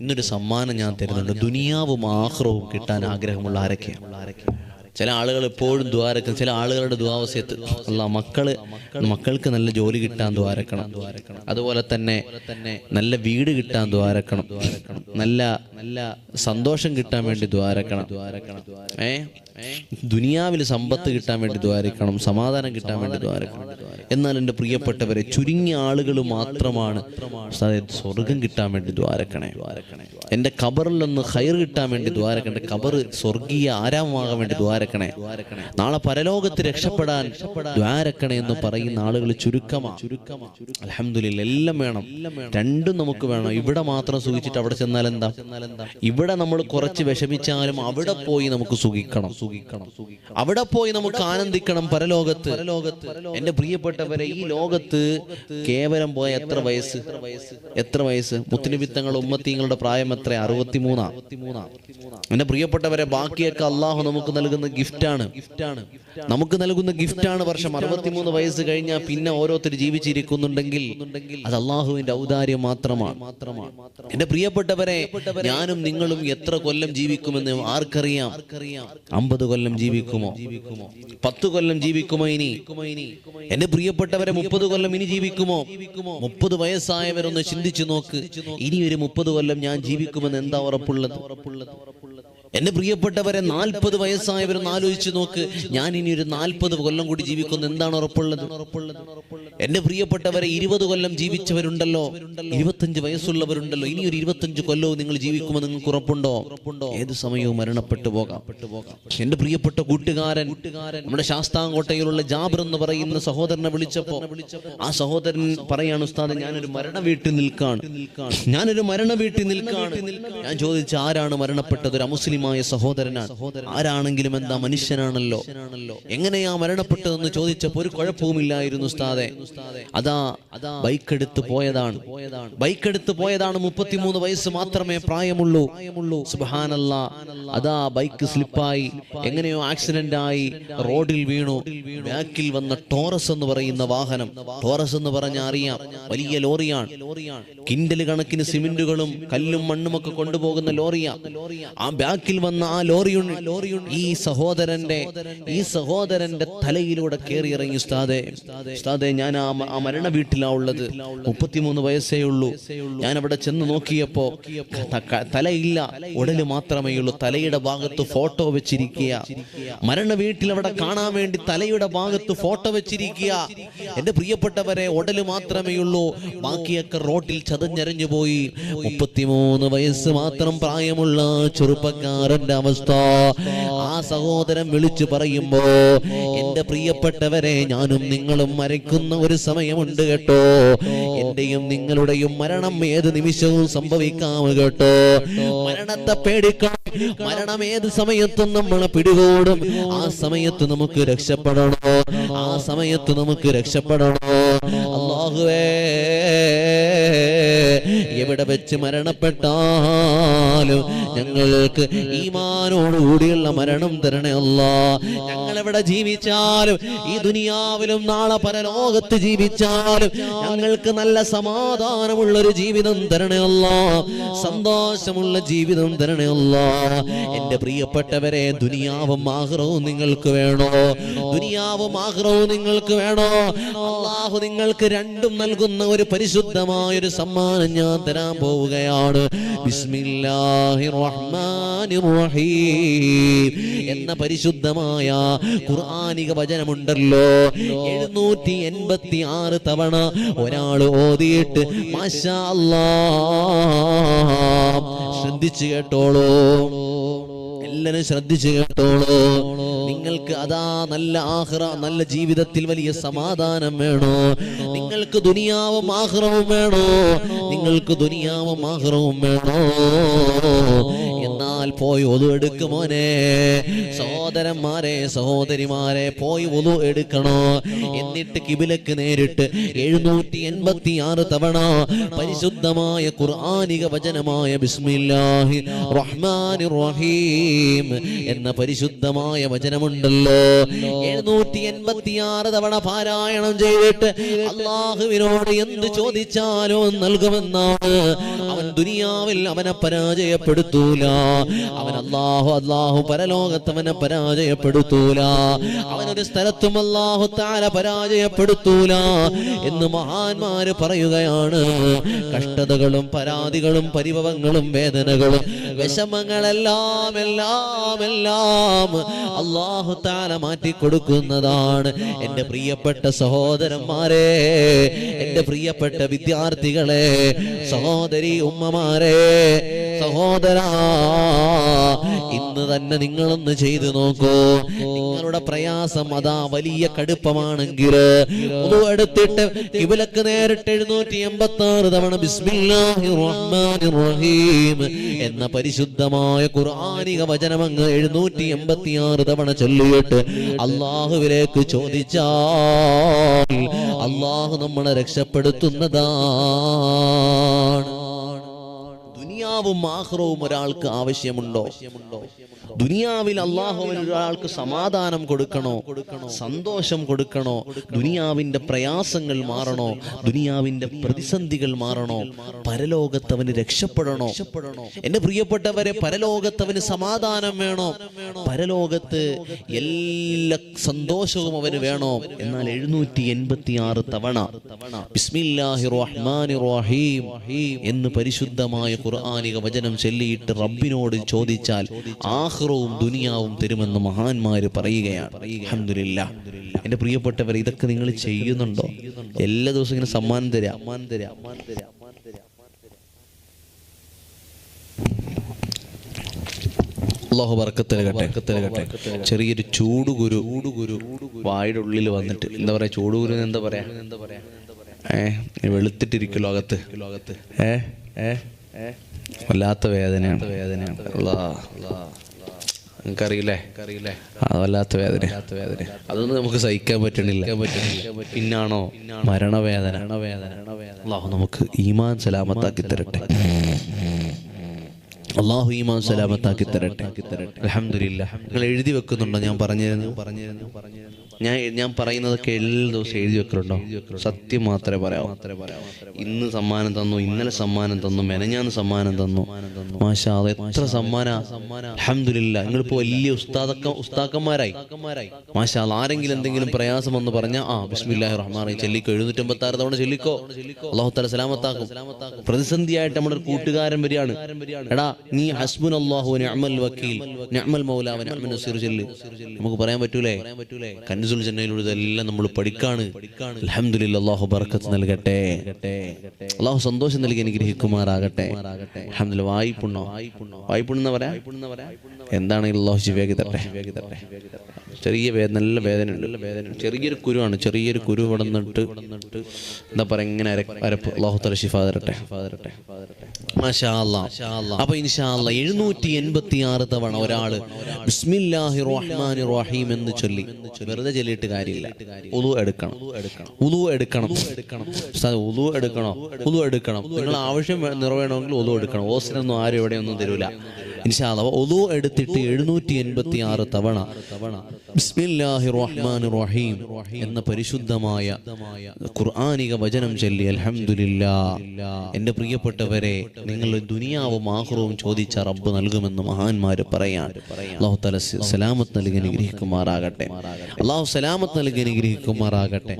ഇന്നൊരു സമ്മാനം ഞാൻ തരുന്നുണ്ട്. ദുനിയാവും ആഹ്റവും കിട്ടാൻ ആഗ്രഹമുള്ള ആരൊക്കെയാണ്? ചില ആളുകൾ എപ്പോഴും ദ്വാരക്കും ചില ആളുകളുടെ ദ്വാവസ്യത്ത് അല്ല മക്കൾ മക്കൾക്ക് നല്ല ജോലി കിട്ടാൻ ദ്വാരക്കണം അതുപോലെ തന്നെ നല്ല വീട് കിട്ടാൻ ദ്വാരക്കണം നല്ല നല്ല സന്തോഷം കിട്ടാൻ വേണ്ടി ദ്വാരക്കണം ഏ? ദുനിയാവിൽ സമ്പത്ത് കിട്ടാൻ വേണ്ടി ദ്വാരിക്കണം സമാധാനം കിട്ടാൻ വേണ്ടി ദ്വാരക്കണം എന്നാൽ എന്റെ പ്രിയപ്പെട്ടവരെ ചുരുങ്ങിയ ആളുകൾ മാത്രമാണ് സ്വർഗം കിട്ടാൻ വേണ്ടി ദ്വാരക്കണേ എന്റെ കബറിൽ ഒന്ന് ഹൈർ കിട്ടാൻ വേണ്ടി ദ്വാരക്കണേ കബറ് സ്വർഗീയ ആരാമമാകാൻ വേണ്ടി ദ്വാരക്കണേ നാളെ പരലോകത്ത് രക്ഷപ്പെടാൻ ദ്വാരക്കണേ എന്ന് പറയുന്ന ആളുകൾ ചുരുക്കമാണ് ചുരുക്കമാണ് അലഹമില്ല എല്ലാം വേണം. രണ്ടും നമുക്ക് വേണം. ഇവിടെ മാത്രം സുഖിച്ചിട്ട് അവിടെ ചെന്നാൽ എന്താ? ഇവിടെ നമ്മൾ കുറച്ച് വിഷമിച്ചാലും അവിടെ പോയി നമുക്ക് സുഖിക്കണം. സുഖിക്കണം അവിടെ പോയി നമുക്ക് ആനന്ദിക്കണം പരലോകത്ത്. എന്റെ പ്രിയപ്പെട്ടവരെ ഈ ലോകത്ത് കേവലം പോയ എത്ര വയസ്സ്? എത്ര വയസ്സ്? മുത്തിനിമിത്തങ്ങൾ ഉമ്മത്തിങ്ങളുടെ പ്രായം എത്ര അറുപത്തിമൂന്നാ. എന്റെ പ്രിയപ്പെട്ടവരെ ബാക്കിയൊക്കെ അള്ളാഹു നമുക്ക് നൽകുന്ന ഗിഫ്റ്റാണ്. ഗിഫ്റ്റാണ് നമുക്ക് നൽകുന്ന ഗിഫ്റ്റാണ് വർഷം അറുപത്തിമൂന്ന് വയസ്സ് കഴിഞ്ഞാൽ പിന്നെ ഓരോരുത്തർ ജീവിച്ചിരിക്കുന്നുണ്ടെങ്കിൽ അത് അള്ളാഹുവിന്റെ ഔദാര്യം മാത്രമാണ്. മാത്രമാണ് എന്റെ പ്രിയപ്പെട്ടവരെ ഞാനും നിങ്ങളും എത്ര കൊല്ലം ജീവിക്കുമെന്ന് ആർക്കറിയാം? അമ്പത് കൊല്ലം ജീവിക്കുമോ? പത്ത് കൊല്ലം ജീവിക്കുമോ ഇനി? എന്റെ പ്രിയപ്പെട്ടവരെ മുപ്പത് കൊല്ലം ഇനി ജീവിക്കുമോ? മുപ്പത് വയസ്സായവരൊന്ന് ചിന്തിച്ചു നോക്ക്. ഇനി ഒരു മുപ്പത് കൊല്ലം ഞാൻ ജീവിക്കുമെന്ന് എന്താ ഉറപ്പുള്ളത്? എന്റെ പ്രിയപ്പെട്ടവരെ നാൽപ്പത് വയസ്സായവരൊന്ന് ആലോചിച്ച് നോക്ക്. ഞാൻ ഇനി ഒരു നാൽപ്പത് കൊല്ലം കൂടി ജീവിക്കുന്ന എന്താണ് ഉറപ്പുള്ളത്? എന്റെ പ്രിയപ്പെട്ടവരെ ഇരുപത് കൊല്ലം ജീവിച്ചവരുണ്ടല്ലോ. ഇരുപത്തഞ്ച് വയസ്സുള്ളവരുണ്ടല്ലോ. ഇനി ഒരു ഇരുപത്തഞ്ച് കൊല്ലവും നിങ്ങൾ ജീവിക്കുമ്പോൾ നിങ്ങൾക്ക് ഉറപ്പുണ്ടോ? ഏത് സമയവും മരണപ്പെട്ടു പോകാം. എന്റെ പ്രിയപ്പെട്ട കൂട്ടുകാരൻ നമ്മുടെ ശാസ്താംകോട്ടയിലുള്ള ജാബർ എന്ന് പറയുന്ന സഹോദരനെ വിളിച്ചപ്പോ ആ സഹോദരൻ പറയാണ് ഉസ്താദ് ഞാനൊരു മരണ വീട്ടിൽ നിൽക്കാണ്. ഞാനൊരു മരണ വീട്ടിൽ നിൽക്കാണ്. ഞാൻ ചോദിച്ച ആരാണ് മരണപ്പെട്ടത്? ഒരു അമുസ്ലിമായ സഹോദരനാണ് ആരാണെങ്കിലും എന്താ മനുഷ്യനാണല്ലോ? എങ്ങനെയാ മരണപ്പെട്ടതെന്ന് ചോദിച്ചപ്പോ ഒരു കുഴപ്പവുമില്ലായിരുന്നു ഉസ്താദെ. അതാ അതാ ബൈക്ക് എടുത്ത് പോയതാണ്. ബൈക്ക് എടുത്ത് പോയതാണ് മുപ്പത്തിമൂന്ന് വയസ്സ് മാത്രമേ പ്രായമുള്ളൂ. സുബാനല്ല അതാ ബൈക്ക് സ്ലിപ്പായി എങ്ങനെയോ ആക്സിഡന്റ് ആയി റോഡിൽ വീണു. ബാക്കിൽ വന്ന ടോറസ് എന്ന് പറയുന്ന വാഹനം. ടോറസ് എന്ന് പറഞ്ഞ അറിയാം വലിയ ലോറിയാണ്. കിൻഡൽ കണക്കിന് സിമെന്റുകളും കല്ലും മണ്ണും ഒക്കെ കൊണ്ടുപോകുന്ന ലോറിയാ. ആ ബാക്കിൽ വന്ന ആ ലോറിയുണ്ട്. ഈ സഹോദരന്റെ ഈ സഹോദരന്റെ തലയിലൂടെ കയറി ഇറങ്ങി ഉസ്താദെ. ഉസ്താദെ ഞാൻ മ- ആ മരണ വീട്ടിലാ ഉള്ളത്. മുപ്പത്തിമൂന്ന് വയസ്സേ ഉള്ളൂ. ഞാൻ അവിടെ ചെന്ന് നോക്കിയപ്പോ തലയില്ല. ഉടൽ മാത്രമേ ഉള്ളൂ. തലയുടെ ഭാഗത്ത് ഫോട്ടോ വെച്ചിരിക്കുക. മരണ വീട്ടിൽ അവിടെ കാണാൻ വേണ്ടി തലയുടെ ഭാഗത്ത് ഫോട്ടോ വെച്ചിരിക്കുക. എന്റെ പ്രിയപ്പെട്ടവരെ ഉടൽ മാത്രമേ ഉള്ളൂ. ബാക്കിയൊക്കെ റോട്ടിൽ ചതഞ്ഞരഞ്ഞു പോയി. മുപ്പത്തിമൂന്ന് വയസ്സ് മാത്രം പ്രായമുള്ള ചെറുപ്പക്കാരന്റെ അവസ്ഥ. ആ സഹോദരൻ വിളിച്ചു പറയുമ്പോ എന്റെ പ്രിയപ്പെട്ടവരെ ഞാനും നിങ്ങളും മരയ്ക്കുന്ന ഒരു സമയമുണ്ട് കേട്ടോ. എന്റെയും നിങ്ങളുടെയും മരണം ഏത് നിമിഷവും സംഭവിക്കാം കേട്ടോ. മരണത്തെ പേടിക്കണം. മരണം ഏത് സമയത്തും നമ്മളെ പിടികൂടും. ആ സമയത്ത് നമുക്ക് രക്ഷപ്പെടണോ. ആ സമയത്ത് നമുക്ക് രക്ഷപ്പെടണോ. അള്ളാഹുവേ എവിടെ വെച്ച് മരണപ്പെട്ടാലും ഞങ്ങൾക്ക് ഈമാനോടുകൂടിയുള്ള മരണം തരണേ അല്ല. ഞങ്ങൾ എവിടെ ജീവിച്ചാലും ഈ ദുനിയാവിലും നാളെ പരലോകത്ത് ജീവിച്ചാലും ഞങ്ങൾക്ക് നല്ല സമാധാനമുള്ള ഒരു ജീവിതം തരണേ അല്ല. സന്തോഷമുള്ള ജീവിതം തരണേ അല്ല. എന്റെ പ്രിയപ്പെട്ടവരെ ദുനിയാവും ആഗ്രഹവും നിങ്ങൾക്ക് വേണോ? ദുനിയാവും ആഗ്രഹവും നിങ്ങൾക്ക് വേണോ? അള്ളാഹു നിങ്ങൾക്ക് രണ്ടും നൽകുന്ന ഒരു പരിശുദ്ധമായ ഒരു സമ്മാനം ഞാൻ തരാൻ പോവുകയാണ്. എന്ന പരിശുദ്ധമായ ഖുർആനിക വചനമുണ്ടല്ലോ. എഴുന്നൂറ്റി എൺപത്തി ആറ് തവണ ഒരാൾ ഓതിയിട്ട് ശ്രദ്ധിച്ചു കേട്ടോളൂ. എല്ലാരും ശ്രദ്ധിച്ചു കേട്ടോളൂ. നിങ്ങൾക്ക് അതാ നല്ല ആഹ്റ നല്ല ജീവിതത്തിൽ വലിയ സമാധാനം വേണോ? നിങ്ങൾക്ക് ദുനിയാവും ആഹ്റവും വേണോ? നിങ്ങൾക്ക് ദുനിയാവും ആഹ്റവും വേണോ? എന്നാൽ പോയി ഒതു എടുക്കുമോനെ സഹോദരന്മാരെ സഹോദരിമാരെ പോയി ഒതു എടുക്കണോ? എന്നിട്ട് കിബിലക്ക് നേരിട്ട് എഴുന്നൂറ്റി എൺപത്തി ആറ് തവണ പരിശുദ്ധമായ ഖുർആാനിക വചനമായ ബിസ്മില്ലാഹി റഹ്മാനിർ റഹീം എന്ന പരിശുദ്ധമായ വചനമുണ്ടല്ലോ. എഴുന്നൂറ്റി എൺപത്തി ആറ് തവണ പാരായണം ചെയ്തിട്ട് അള്ളാഹുവിനോട് എന്ത് ചോദിച്ചാലോ നൽകുമെന്നാണ് ദുനിയാവിൽ അവനെ പരാജയപ്പെടുത്തൂല. അവൻ അള്ളാഹു അള്ളാഹു പരലോകത്ത് അവനെ പരാജയപ്പെടുത്തൂല. അവനൊരു സ്ഥലത്തും അള്ളാഹു താല പരാജയപ്പെടുത്തൂല എന്ന് മഹാന്മാര് പറയുകയാണ്. കഷ്ടതകളും പരാതികളും പരിഭവങ്ങളും വേദനകളും വിഷമങ്ങളെല്ലാം എല്ലാം എല്ലാം അള്ളാഹു താല മാറ്റി കൊടുക്കുന്നതാണ് എന്റെ പ്രിയപ്പെട്ട സഹോദരന്മാരെ എന്റെ പ്രിയപ്പെട്ട വിദ്യാർത്ഥികളെ സഹോദരി ഉമ്മമാരെ സഹോദര ഇന്ന് തന്നെ നിങ്ങളൊന്ന് ചെയ്തു നോക്കൂ. നിങ്ങളുടെ പ്രയാസം അതാ വലിയ കടുപ്പമാണെങ്കിൽ. എടുത്തിട്ട് ഇവലക്ക് നേരിട്ട് എഴുന്നൂറ്റി എൺപത്തി ആറ് തവണ റഹീം എന്ന പരിശുദ്ധമായ ഖുർആാനിക വചനം അങ്ങ് എഴുന്നൂറ്റി എൺപത്തി ആറ് തവണ ചൊല്ലിയിട്ട് അള്ളാഹുവിലേക്ക് ചോദിച്ചാൽ അള്ളാഹു നമ്മളെ രക്ഷപ്പെടുത്തുന്നതാണ്. ദുനിയാവും ആഹ്റവും ഒരാൾക്ക് ആവശ്യമുണ്ടോ? ദുനിയാവിൽ അള്ളാഹുവിന് ഒരാൾക്ക് സമാധാനം കൊടുക്കണോ? സന്തോഷം കൊടുക്കണോ? ദുനിയാവിന്റെ പ്രയാസങ്ങൾ മാറണോ? ദുനിയാവിന്റെ പ്രതിസന്ധികൾ മാറണോ? പരലോകത്തവന് രക്ഷപ്പെടണോ? എന്റെ പ്രിയപ്പെട്ടവരെ പരലോകത്തവന് സമാധാനം വേണോ? പരലോകത്ത് എല്ലാ സന്തോഷവും അവന് വേണോ? എന്നാൽ എഴുന്നൂറ്റി എൺപത്തി ആറ് തവണ എന്ന് പരിശുദ്ധമായ ഖുർആാനിക വചനം ചൊല്ലിയിട്ട് റബ്ബിനോട് ചോദിച്ചാൽ ആഹ്റവും ദുനിയാവും തരുമെന്ന് മഹാന്മാര് പറയുകയാണ്. അഹമ്മദില്ല എന്റെ പ്രിയപ്പെട്ടവർ ഇതൊക്കെ നിങ്ങൾ ചെയ്യുന്നുണ്ടോ? എല്ലാ ദിവസവും ഇങ്ങനെ സമ്മാനം തരാം. ചെറിയൊരു ചൂടുകുരു വായുടെ ഉള്ളിൽ വന്നിട്ട് എന്താ പറയാ? ചൂടുകുരു എന്താ പറയാ? ഏ വെളുത്തിട്ടിരിക്കും ലോകത്ത് ലോകത്ത് ഏ ഏ? വല്ലാത്ത വേദനയാണ്. വേദനയാണ്. നിങ്ങൾക്കറിയില്ലേ? വല്ലാത്ത വേദന വേദന അതൊന്നും നമുക്ക് സഹിക്കാൻ പറ്റണില്ല. പറ്റണില്ല. പിന്നാണോ? മരണവേദന. മരണവേദന. അള്ളാഹു നമുക്ക് ഈമാൻ സലാമത്താക്കി തരട്ടെ. അള്ളാഹു ഈമാൻ സലാമത്താക്കി തരട്ടെ. അലഹമില്ല നിങ്ങൾ എഴുതി വെക്കുന്നുണ്ടോ? ഞാൻ പറഞ്ഞിരുന്നു. പറഞ്ഞിരുന്നു പറഞ്ഞിരുന്നു ഞാൻ ഞാൻ പറയുന്നതൊക്കെ എല്ലാ ദിവസവും എഴുതി വെക്കലുണ്ടോ? സത്യം മാത്രമേ പറയാവൂ. പറയാവൂ ഇന്ന് സമ്മാനം തന്നു ഇന്നലെ സമ്മാനം തന്നു മെനഞ്ഞാന്ന് സമ്മാനം തന്നു. മാഷാ അത് എത്ര സമ്മാന? അലഹമില്ല നിങ്ങളിപ്പോ വലിയ ഉസ്താദക്ക ഉസ്താക്കന്മാരായി. മാഷാ ആരെങ്കിലും എന്തെങ്കിലും പ്രയാസം എന്ന് പറഞ്ഞാൽ ആ ബിസ്മില്ലാഹി റഹ്മാൻ ചെല്ലിക്കോ എഴുന്നൂറ്റമ്പത്തി ആറ് തവണ ചെല്ലിക്കോ. അള്ളാഹു തല സലാമത്താക്കും. പ്രതിസന്ധിയായിട്ട് നമ്മുടെ കൂട്ടുകാരൻ വരികയാണ്. എടാ നീ ഹസ്ബുൻ അള്ളാഹു നിഅ്മൽ വക്കീൽ. നിഅ്മൽ മൗലാവ നിഅമൽ നസീർ ജല്ല. നമുക്ക് പറയാൻ പറ്റൂലേ? കൻസുൽ ജന്നയിലൂടെ ഇതെല്ലാം നമ്മൾ പഠിക്കാണ്. അൽഹംദുലില്ലാ അള്ളാഹു ബർക്കത്ത് നൽകട്ടെ. അള്ളാഹു സന്തോഷം നൽകി അനുഗ്രഹിക്കുമാറാകട്ടെ. അൽഹംദുലില്ലാ വായ്പുണ്ണോ. വായ്പുണ്ണെന്ന് പറയാ? എന്താണ് അള്ളാഹു ശിവയാക്കി തട്ടെ ചെറിയ വേദന നല്ല വേദന ഉണ്ട് വേദന ചെറിയൊരു കുരുവാണ്. ചെറിയൊരു കുരു വടന്നിട്ട് എന്താ പറയാ ഇങ്ങനെ അര- അരപ്പ്. അള്ളാഹു തല ഷിഫ തരട്ടെ. മാഷാ അല്ലാ. അപ്പൊ ഇൻഷാ അല്ലാ എഴുന്നൂറ്റി എൺപത്തി ആറ് തവണ ഒരാൾ ബിസ്മില്ലാഹി റഹ്മാനി റഹീം എന്ന് ചൊല്ലി. വെറുതെ ചൊല്ലിയിട്ട് കാര്യമില്ല. ഉളു എടുക്കണം. ഉളു എടുക്കണം. ഉസ്താദ്, ഉളു എടുക്കണം? ഉളു എടുക്കണം. നിങ്ങൾ ആവശ്യം നിറവേണമെങ്കിൽ ഉളു എടുക്കണം. ഓസിനൊന്നും ആരും എവിടെയൊന്നും തരൂല. ഇൻഷാല്ല ഒതു എടുത്തിട്ട് എഴുന്നൂറ്റി എൺപത്തി ആറ് തവണ ബിസ്മില്ലാഹി റഹ്മാനി റഹീം എന്ന പരിശുദ്ധമായ ഖുർആാനിക വചനം ചൊല്ലി അൽഹംദുലില്ലാ. എന്റെ പ്രിയപ്പെട്ടവരെ നിങ്ങൾ ദുനിയാവും ആഹ്റവും ചോദിച്ച റബ്ബ് നൽകുമെന്ന് മഹാന്മാര് പറയാൻ അള്ളാഹു തല സലാമത്ത് നൽകി അനുഗ്രഹിക്കുമാറാകട്ടെ. അള്ളാഹു സലാമത്ത് നൽകി അനുഗ്രഹിക്കുമാറാകട്ടെ.